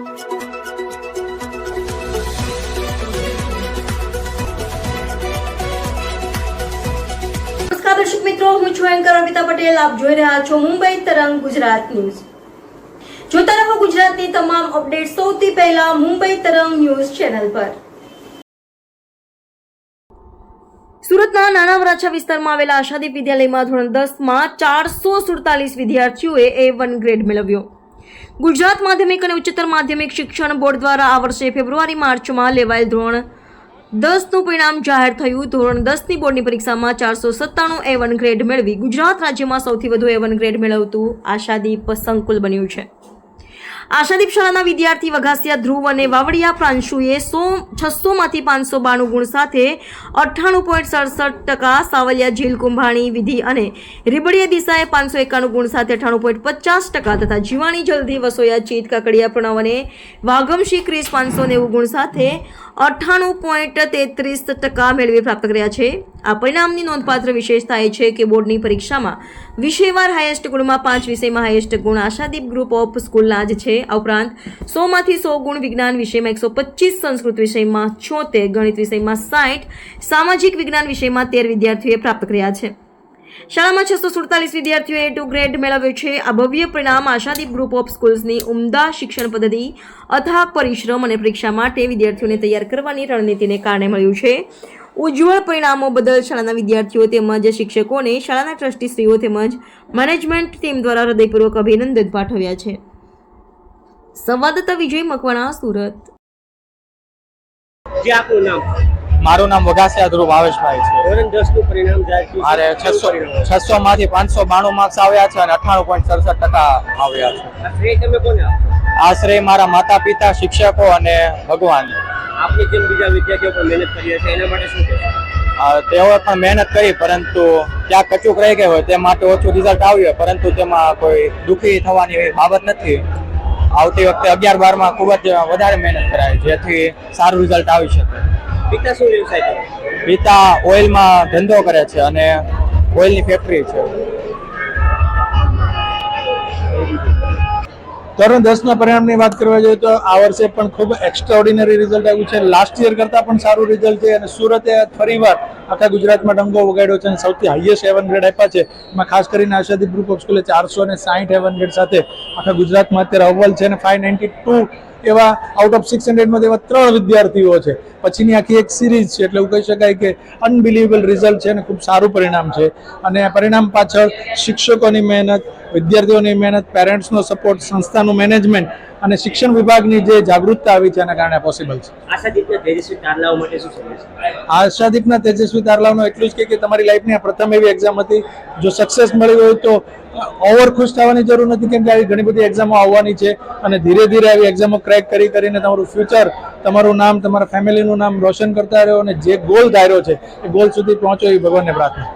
દર્શક મિત્રો, હું છું એન્કર અમિતા પટેલ. આપ જોઈ રહ્યા છો મુંબઈ તરંગ ગુજરાત ન્યૂઝ. જોતા રહો ગુજરાતની તમામ અપડેટ સૌથી પહેલા મુંબઈ તરંગ ન્યૂઝ ચેનલ પર. સુરતના નાના વરાછા વિસ્તારમાં આવેલા આશાદીપ વિદ્યાલયમાં ધોરણ દસમાં ચારસો સુડતાલીસ વિદ્યાર્થીઓએ એ વન ગ્રેડ મેળવ્યો. ગુજરાત માધ્યમિક અને ઉચ્ચતર માધ્યમિક શિક્ષણ બોર્ડ દ્વારા આ વર્ષે ફેબ્રુઆરી, માર્ચમાં લેવાયેલ ધોરણ દસનું પરિણામ જાહેર થયું. ધોરણ દસની બોર્ડની પરીક્ષામાં ચારસો સત્તાણું એ વન ગ્રેડ મેળવી ગુજરાત રાજ્યમાં સૌથી વધુ એ વન ગ્રેડ મેળવતું આશાદીપ સંકુલ બન્યું છે. આશાદીપ શાળાના વિદ્યાર્થી વઘાસિયા ધ્રુવ અને વાવડિયા પ્રાંશુએ સો છસોમાંથી પાંચસો બાણું ગુણ સાથે અઠ્ઠાણું પોઈન્ટ સડસઠ ટકા સાવલિયા ઝીલ કુંભાણી વિધિ અને રીબડિયા દિશાએ પાંચસો એકાણું ગુણ સાથે અઠ્ઠાણું પોઈન્ટ પચાસ ટકા તથા જીવાણી જલ્દી વસોયા ચીત કાકડિયા પ્રણવ અને વાગમશી ક્રિસ પાંચસો નેવું ગુણ સાથે અઠ્ઠાણું પોઈન્ટ તેત્રીસ ટકા મેળવી પ્રાપ્ત કર્યા છે. આ પરિણામની નોંધપાત્ર વિશેષતા એ છે કે બોર્ડની પરીક્ષામાં વિષયવાર હાઈએસ્ટ ગુણમાં પાંચ વિષયમાં હાઈએસ્ટ ગુણ આશાદીપ ગ્રુપ ઓફ સ્કૂલના જ છે. આ ઉપરાંત સોમાંથી સો ગુણ વિજ્ઞાન વિષયમાં એકસો પચીસ સંસ્કૃત વિષયમાં છોતેર, ગણિત વિષયમાં સાઠ, સામાજિક વિજ્ઞાન વિષયમાં તેર વિદ્યાર્થીઓએ પ્રાપ્ત કર્યા છે. શાળામાં છસો સુડતાલીસ વિદ્યાર્થીઓએ ટુ ગ્રેડ મેળવ્યો છે. આ ભવ્ય પરિણામ આશાદીપ ગ્રુપ ઓફ સ્કૂલ્સની ઉમદા શિક્ષણ પદ્ધતિ, અથાગ પરિશ્રમ અને પરીક્ષા માટે વિદ્યાર્થીઓને તૈયાર કરવાની રણનીતિને કારણે મળ્યું છે. ઉજ્જવળ પરિણામો બદલ શાળાના વિદ્યાર્થીઓ તેમજ શિક્ષકોને શાળાના ટ્રસ્ટીશ્રીઓ તેમજ મેનેજમેન્ટ ટીમ દ્વારા હૃદયપૂર્વક અભિનંદન પાઠવ્યા છે. સંવાદદાતા વિજય મકવાણા સુરત. જે આપનું નામ? મારું નામ વઘાસિયા ધ્રુવ ભાવેશભાઈ છે. ધોરણ દસનું પરિણામ જાહેર મારે છસો છસો માંથી પાંચસો બાણું માર્ક્સ આવ્યા છે અને અઠાણું પોઈન્ટ સડસઠ ટકા આવ્યા છે. આ શ્રેય તમે કોને આપો? આશ્રય મારા માતા પિતા શિક્ષકો અને ભગવાન. આપની જેમ બીજા વિદ્યાર્થીઓ પણ મહેનત કરી હશે એના માટે શું કહેશો? તેઓએ પણ મહેનત કરી પરંતુ ક્યાં કચૂક રહી ગઈ હોય તે માટે ઓછું રિઝલ્ટ આવ્યું પરંતુ તેમાં કોઈ દુઃખી થવાની બાબત નથી. આવતી વખતે અગિયાર બારમાં ખૂબ જ વધારે મહેનત કરાય જેથી સારું રિઝલ્ટ આવી શકે. પિતા શું વ્યવસાય કરે? પિતા ઓઇલમાં ધંધો કરે છે અને ઓઇલની ફેક્ટરી છે. ધોરણ દસના પરિણામની વાત કરવા જોઈએ તો આ વર્ષે પણ ખૂબ એક્સ્ટ્રાઓર્ડિનરી રિઝલ્ટ આવ્યું છે. લાસ્ટ યર કરતાં પણ સારું રિઝલ્ટ છે અને સુરતે ફરીવાર આખા ગુજરાતમાં ડંગો વગાડ્યો છે અને સૌથી હાઈએસ્ટ એવન ગ્રેડ આપ્યા છે. એમાં ખાસ કરીને આશાદી ગ્રુપ ઓફ સ્કૂલે ચારસો અને સાઠ એવન ગ્રેડ સાથે આખા ગુજરાતમાં અત્યારે અવ્વલ છે અને ફાઈવ નાઇન્ટી ટુ એવા આઉટ ઓફ સિક્સ હંડ્રેડમાં એવા ત્રણ વિદ્યાર્થીઓ છે. પછીની આખી એક સિરીઝ છે એટલે એવું કહી શકાય કે અનબિલીવેબલ રિઝલ્ટ છે અને ખૂબ સારું પરિણામ છે. અને પરિણામ પાછળ શિક્ષકોની મહેનત વિદ્યાર્થીઓની મહેનત પેરેન્ટ્સનો સપોર્ટ સંસ્થાનું મેનેજમેન્ટ અને શિક્ષણ વિભાગની જે જાગૃતતા આવી છે એના કારણે પોસિબલ છે. આશાદીપના તેજસ્વી તારલાઓ માટે શું આશાદીપના તેજસ્વી તારલાવનો એટલું જ કે તમારી લાઈફની આ પ્રથમ એવી એક્ઝામ હતી. જો સક્સેસ મળી હોય તો ઓવર ખુશ થવાની જરૂર નથી કેમ કે આવી ઘણી બધી એક્ઝામો આવવાની છે અને ધીરે ધીરે આવી એક્ઝામો ક્રેક કરી કરીને તમારું ફ્યુચર તમારું નામ તમારા ફેમિલીનું નામ રોશન કરતા રહ્યો અને જે ગોલ ધાર્યો છે એ ગોલ સુધી પહોંચો એ ભગવાનને પ્રાર્થના.